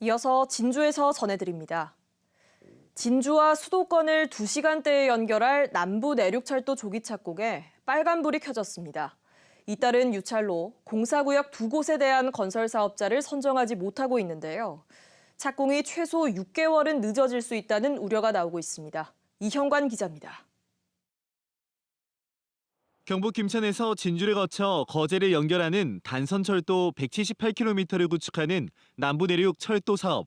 이어서 진주에서 전해드립니다. 진주와 수도권을 2시간대에 연결할 남부 내륙철도 조기 착공에 빨간불이 켜졌습니다. 이따른 유찰로 공사구역 두 곳에 대한 건설 사업자를 선정하지 못하고 있는데요. 착공이 최소 6개월은 늦어질 수 있다는 우려가 나오고 있습니다. 이형관 기자입니다. 경북 김천에서 진주를 거쳐 거제를 연결하는 단선철도 178km를 구축하는 남부 내륙 철도 사업.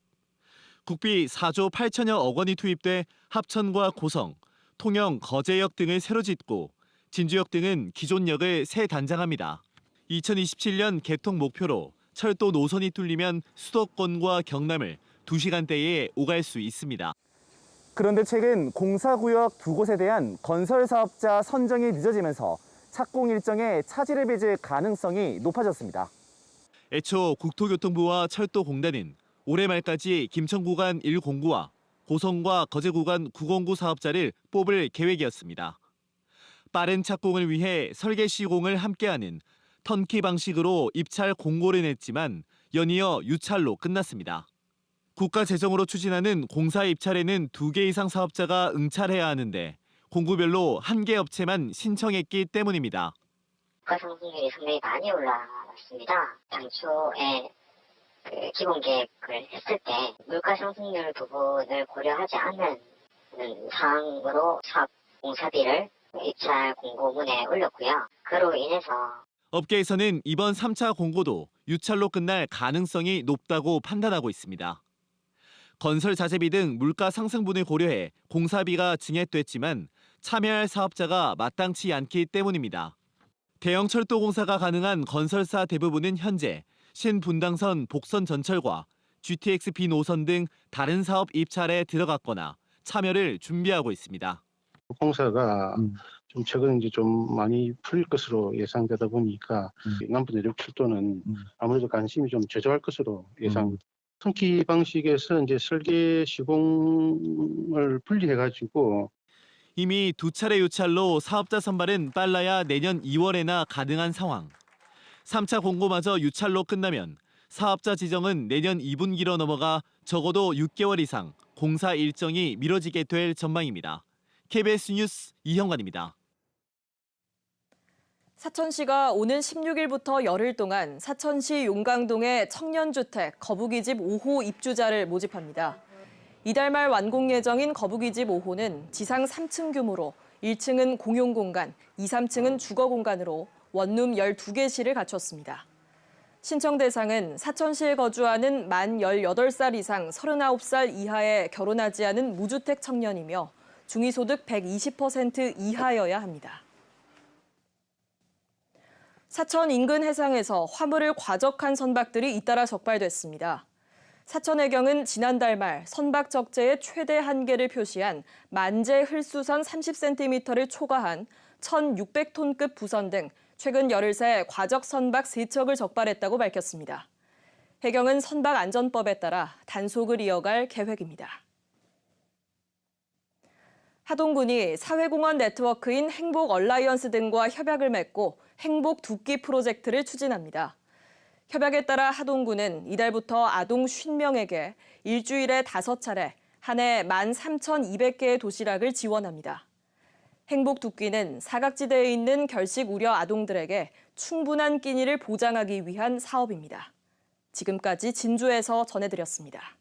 국비 4조 8천여억 원이 투입돼 합천과 고성, 통영, 거제역 등을 새로 짓고 진주역 등은 기존 역을 새 단장합니다. 2027년 개통 목표로 철도 노선이 뚫리면 수도권과 경남을 2시간대에 오갈 수 있습니다. 그런데 최근 공사구역 두 곳에 대한 건설 사업자 선정이 늦어지면서 착공 일정에 차질을 빚을 가능성이 높아졌습니다. 애초 국토교통부와 철도공단은 올해 말까지 김천 구간 109와 고성과 거제 구간 909 사업자를 뽑을 계획이었습니다. 빠른 착공을 위해 설계 시공을 함께하는 턴키 방식으로 입찰 공고를 냈지만 연이어 유찰로 끝났습니다. 국가 재정으로 추진하는 공사 입찰에는 두 개 이상 사업자가 응찰해야 하는데 공구별로 한 개 업체만 신청했기 때문입니다. 물가 상승률이 상당히 많이 올랐습니다. 당초에 그 기본 계획을 했을 때 물가 상승률 부분을 고려하지 않는 사항으로 사업 공사비를 입찰 공고문에 올렸고요. 그로 인해서 업계에서는 이번 3차 공고도 유찰로 끝날 가능성이 높다고 판단하고 있습니다. 건설 자재비 등 물가 상승분을 고려해 공사비가 증액됐지만 참여할 사업자가 마땅치 않기 때문입니다. 대형 철도 공사가 가능한 건설사 대부분은 현재 신분당선 복선 전철과 GTX-B 노선 등 다른 사업 입찰에 들어갔거나 참여를 준비하고 있습니다. 공사가 음. 좀 최근 이제 좀 많이 풀릴 것으로 예상되다 보니까 남부 내륙 철도는 음. 아무래도 관심이 좀 저조할 것으로 예상. 음. 통키 방식에서 이제 설계 시공을 분리해가지고 이미 두 차례 유찰로 사업자 선발은 빨라야 내년 2월에나 가능한 상황. 3차 공고마저 유찰로 끝나면 사업자 지정은 내년 2분기로 넘어가 적어도 6개월 이상 공사 일정이 미뤄지게 될 전망입니다. KBS 뉴스 이형관입니다. 사천시가 오는 16일부터 열흘 동안 사천시 용강동의 청년주택 거북이집 5호 입주자를 모집합니다. 이달 말 완공 예정인 거북이집 5호는 지상 3층 규모로 1층은 공용 공간, 2, 3층은 주거 공간으로 원룸 12개실을 갖췄습니다. 신청 대상은 사천시에 거주하는 만 18살 이상 39살 이하의 결혼하지 않은 무주택 청년이며 중위소득 120% 이하여야 합니다. 사천 인근 해상에서 화물을 과적한 선박들이 잇따라 적발됐습니다. 사천해경은 지난달 말 선박 적재의 최대 한계를 표시한 만재 흘수선 30cm를 초과한 1,600톤급 부선 등 최근 열흘 새 과적 선박 3척을 적발했다고 밝혔습니다. 해경은 선박 안전법에 따라 단속을 이어갈 계획입니다. 하동군이 사회공헌 네트워크인 행복 얼라이언스 등과 협약을 맺고 행복 두끼 프로젝트를 추진합니다. 협약에 따라 하동군은 이달부터 아동 50명에게 일주일에 5차례 한 해 13,200개의 도시락을 지원합니다. 행복 두끼는 사각지대에 있는 결식 우려 아동들에게 충분한 끼니를 보장하기 위한 사업입니다. 지금까지 진주에서 전해드렸습니다.